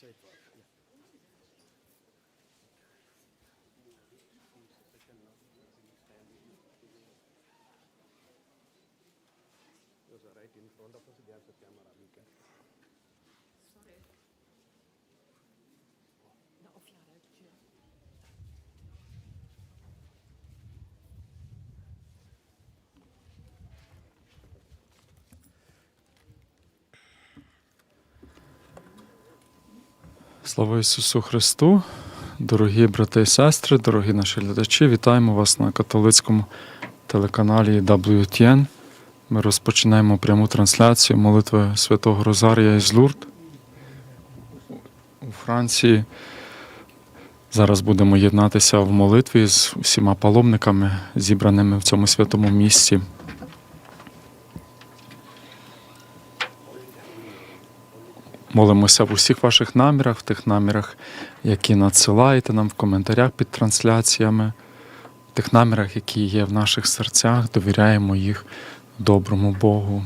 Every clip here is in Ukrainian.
Safe route, yeah. Those are right in front of us, there's a camera, we can. Sorry. Слава Ісусу Христу, дорогі брати і сестри, дорогі наші глядачі, вітаємо вас на католицькому телеканалі WTN. Ми розпочинаємо пряму трансляцію молитви Святого Розарія із Лурд у Франції. Зараз будемо єднатися в молитві з усіма паломниками, зібраними в цьому святому місці. Молимося в усіх ваших намірах, в тих намірах, які надсилаєте нам в коментарях під трансляціями, в тих намірах, які є в наших серцях, довіряємо їх доброму Богу.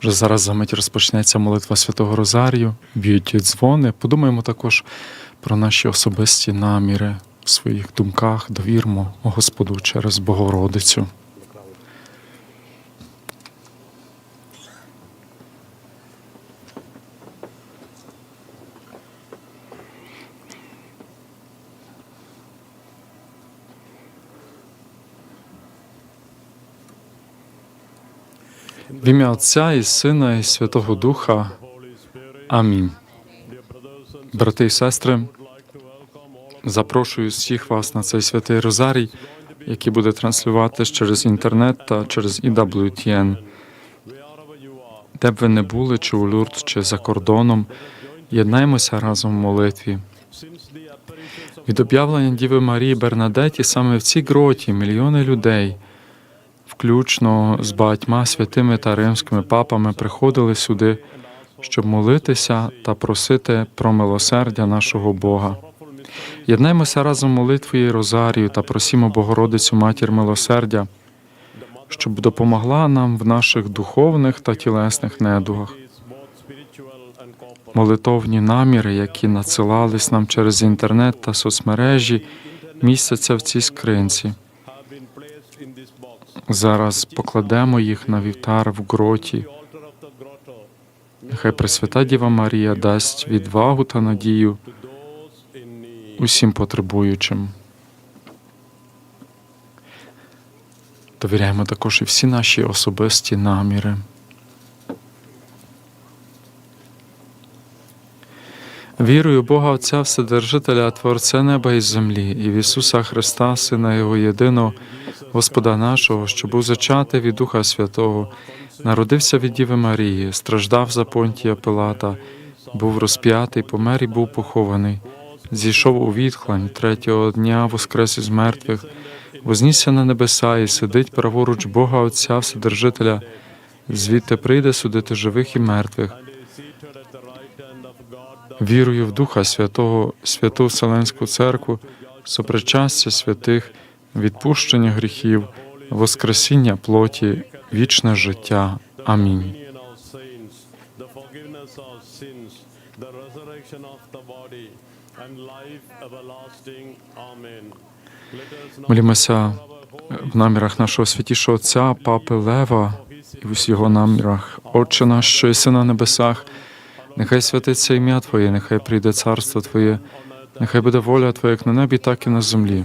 Вже зараз за мить розпочнеться молитва Святого Розарію, б'ють дзвони. Подумаємо також про наші особисті наміри в своїх думках, довірмо Господу через Богородицю. Ім'я Отця і Сина, і Святого Духа. Амінь. Брати і сестри, запрошую всіх вас на цей святий Розарій, який буде транслюватись через інтернет та через EWTN. Де б ви не були, чи у Люрд, чи за кордоном, єднаймося разом в молитві. Від об'явлення Діви Марії Бернадеті саме в цій гроті мільйони людей, включно з багатьма святими та римськими папами, приходили сюди, щоб молитися та просити про милосердя нашого Бога. Єднаймося разом і Розарію та просімо Богородицю Матір милосердя, щоб допомогла нам в наших духовних та тілесних недугах. Молитовні наміри, які надсилались нам через інтернет та соцмережі, містяться в цій скринці. Зараз покладемо їх на вівтар в гроті. Нехай Пресвята Діва Марія дасть відвагу та надію усім потребуючим. Довіряємо також і всі наші особисті наміри. Вірую Бога Отця Вседержителя, Творця неба і землі, і в Ісуса Христа, Сина Його єдиного, Господа нашого, що був зачатий від Духа Святого, народився від Діви Марії, страждав за понтія Пилата, був розп'ятий, помер і був похований, зійшов у відхлань третього дня, воскрес із мертвих, вознісся на небеса і сидить праворуч Бога Отця Вседержителя, звідти прийде судити живих і мертвих. Вірую в Духа Святого, Святу Вселенську Церкву, сопричастя святих, відпущення гріхів, воскресіння плоті, вічне життя. Амінь. Молімося в намірах нашого святішого Отця, Папи Лева, і в його намірах. Отче наш, що єси на небесах, нехай святиться ім'я Твоє, нехай прийде царство Твоє, нехай буде воля Твоя, як на небі, так і на землі.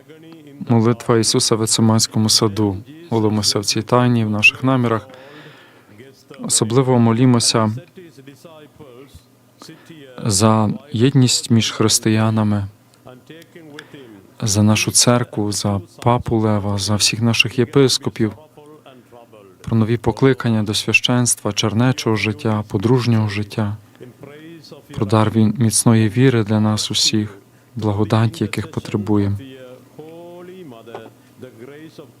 молитва Ісуса в Ецеманському саду. Молимося в цій тайні, в наших намірах. Особливо молімося за єдність між християнами, за нашу церкву, за папу Лева, за всіх наших єпископів, про нові покликання до священства, чернечого життя, подружнього життя, про дар міцної віри для нас усіх, благодаті, яких потребуємо. your Holy Mother, the grace of contrition for sins.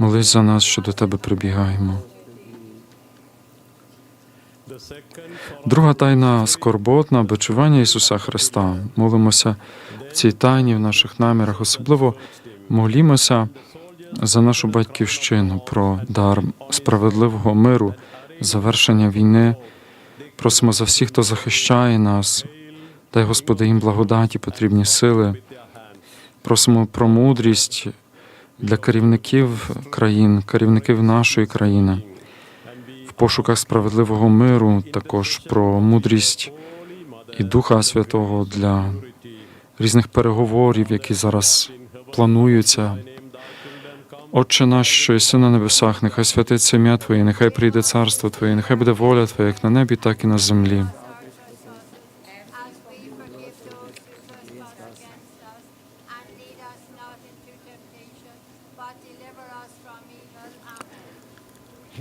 молись за нас, що до тебе прибігаємо. Друга тайна скорботна бичування Ісуса Христа. Молимося в цій тайні в наших намірах. Особливо молімося за нашу батьківщину, про дар справедливого миру, завершення війни. Просимо за всіх, хто захищає нас. Дай Господи їм благодаті, потрібні сили. Просимо про мудрість для керівників країн, керівників нашої країни в пошуках справедливого миру, також про мудрість і Духа Святого для різних переговорів, які зараз плануються. Отче наш, що єси на небесах, нехай святиться ім'я Твоє, нехай прийде царство Твоє, нехай буде воля Твоя, як на небі, так і на землі.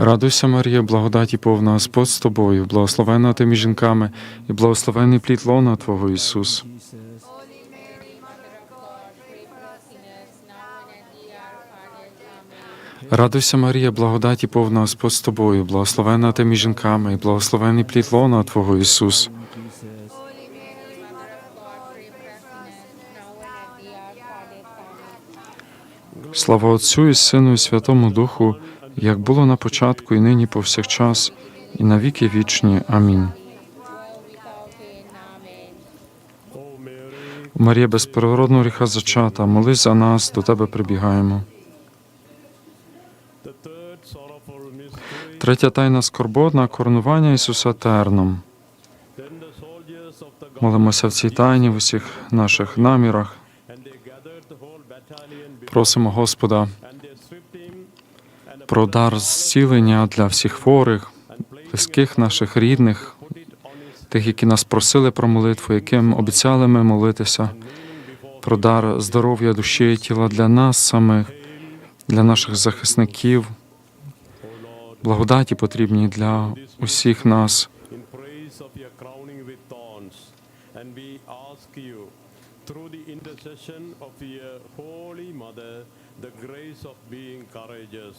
Радуйся, Марія, благодаті повна Господь з тобою, благословена ти між жінками, і благословений плід лона Твого Ісус. Радуйся, Марія, благодаті повна Господь з тобою, благословена ти між жінками, і благословений плід лона Твого Ісус. Слава Отцю і Сину, і Святому Духу, як було на початку, і нині повсякчас, і на віки вічні. Амінь. Марія безпереродного гріха зачата, молись за нас, до тебе прибігаємо. Третя тайна скорботна коронування Ісуса Терном. Молимося в цій тайні в усіх наших намірах. Просимо Господа про дар зцілення для всіх хворих, близьких наших рідних, тих, які нас просили про молитву, яким обіцяли ми молитися, про дар здоров'я душі і тіла для нас самих, для наших захисників, благодаті потрібні для усіх нас. of your Holy Mother, the grace of being courageous.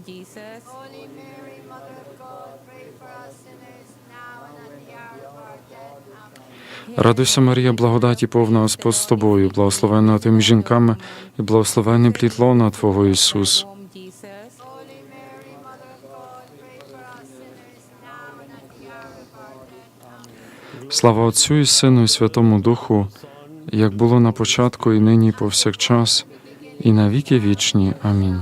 Радуйся, Марія, благодаті повна Господь з тобою, благословенна ти між жінками, і благословений плід лона Твого Ісус. Слава Отцю і Сину, і Святому Духу, як було на початку, і нині, і повсякчас, і на віки вічні. Амінь.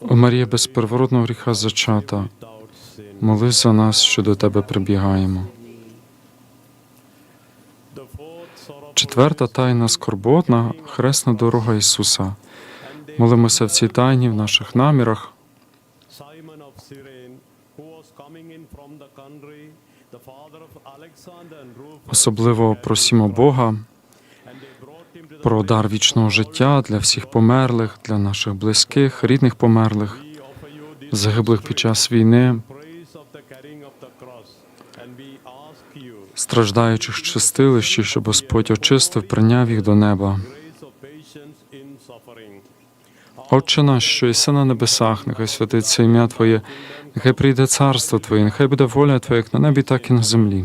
О Марія без первородного гріха зачата. Молись за нас, що до тебе прибігаємо. Четверта тайна скорботна хресна дорога Ісуса. Молимося в цій тайні в наших намірах. Особливо просімо Бога про дар вічного життя для всіх померлих, для наших близьких, рідних померлих, загиблих під час війни, страждаючих чистилищі, щоб Господь очистив, прийняв їх до неба. Отче наш, що єси на небесах, нехай святиться ім'я Твоє, нехай прийде царство Твоє, нехай буде воля Твоя, як на небі, так і на землі.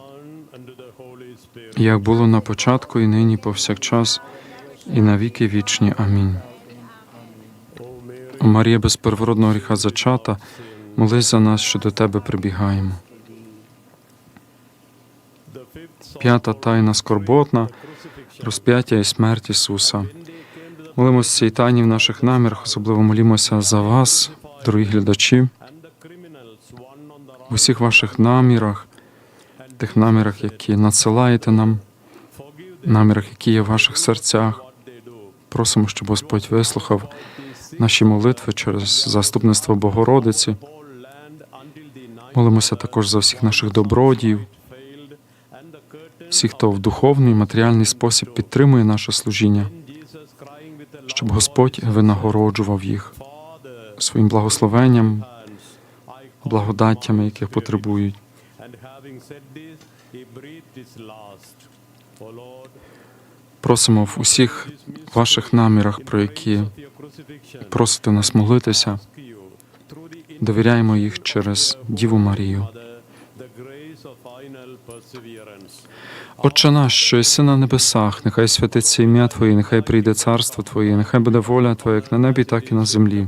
як було на початку, і нині, повсякчас, і на віки вічні. Амінь. Марія без первородного гріха зачата, молись за нас, що до тебе прибігаємо. П'ята тайна скорботна, розп'яття і смерть Ісуса. Молимося цій тайні в наших намірах, особливо молімося за вас, дорогі глядачі, в усіх ваших намірах, тих намірах, які надсилаєте нам. намірах, які є в ваших серцях. Просимо, щоб Господь вислухав наші молитви через заступництво Богородиці. Молимося також за всіх наших добродіїв, всіх, хто в духовний матеріальний спосіб підтримує наше служіння, щоб Господь винагороджував їх своїм благословенням, благодаттями, яких потребують. Просимо в усіх ваших намірах, про які просите нас молитися, довіряємо їх через Діву Марію. Отче наш, що єси на небесах, нехай святиться ім'я Твоє, нехай прийде царство Твоє, нехай буде воля Твоя, як на небі, так і на землі.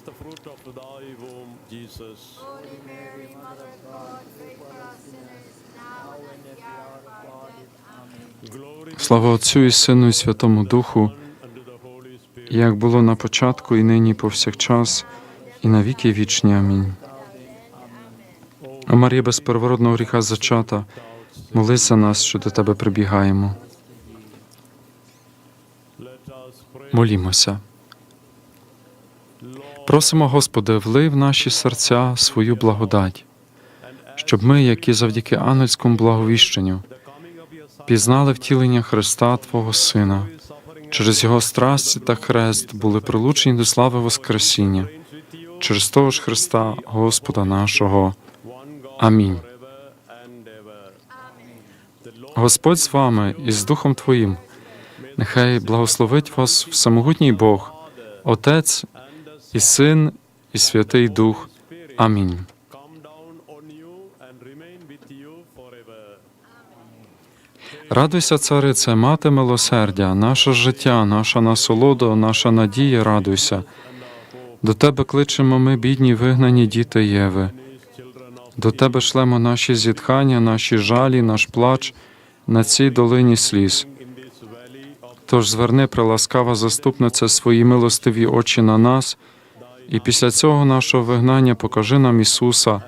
Слава Отцю і Сину, і Святому Духу, як було на початку, і нині, і повсякчас, і на віки вічні. Амінь. О Марія, без первородного гріха зачата, молись за нас, що до тебе прибігаємо. Молімося. Просимо, Господи, влий в наші серця свою благодать, щоб ми, які завдяки ангельському благовіщенню, The coming of your Son, пізнали втілення Христа Твого Сина, через Його страсть та хрест були прилучені до слави Воскресіння, через того ж Христа, Господа нашого. Амінь. Господь з вами і з Духом Твоїм. Нехай благословить вас всемогутній Бог, Отець і Син, і Святий Дух. Амінь. Радуйся, царице, мати милосердя, наше життя, наша насолода, наша надія, радуйся. До тебе кличемо ми, бідні, вигнані діти Єви. До тебе шлемо наші зітхання, наші жалі, наш плач на цій долині сліз. Тож зверни, приласкава заступниця, свої милостиві очі на нас, і після цього нашого вигнання покажи нам Ісуса,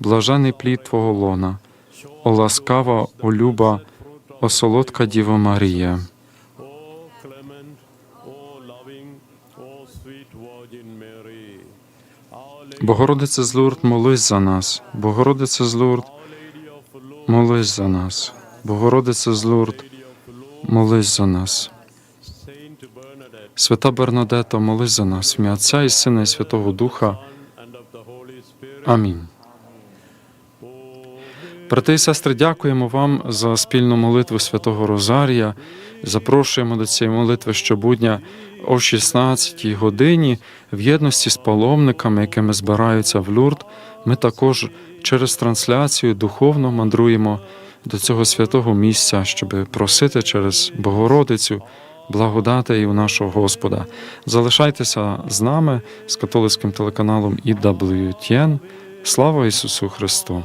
блажений плід Твого лона. о ласкава, о люба, о солодка Діво Марія. Богородице з Лурд, молись за нас. Богородице з Лурд, молись за нас. Богородице з Лурд, молись за нас. Свята Бернадето, молись за нас. В ім'я Отця і Сина і Святого Духа. Амінь. Брати і сестри, дякуємо вам за спільну молитву Святого Розарія. Запрошуємо до цієї молитви щобудня о 16 годині в єдності з паломниками, якими збираються в Люрд. Ми також через трансляцію духовно мандруємо до цього святого місця, щоб просити через Богородицю благодати у нашого Господа. Залишайтеся з нами з католицьким телеканалом EWTN. Слава Ісусу Христу!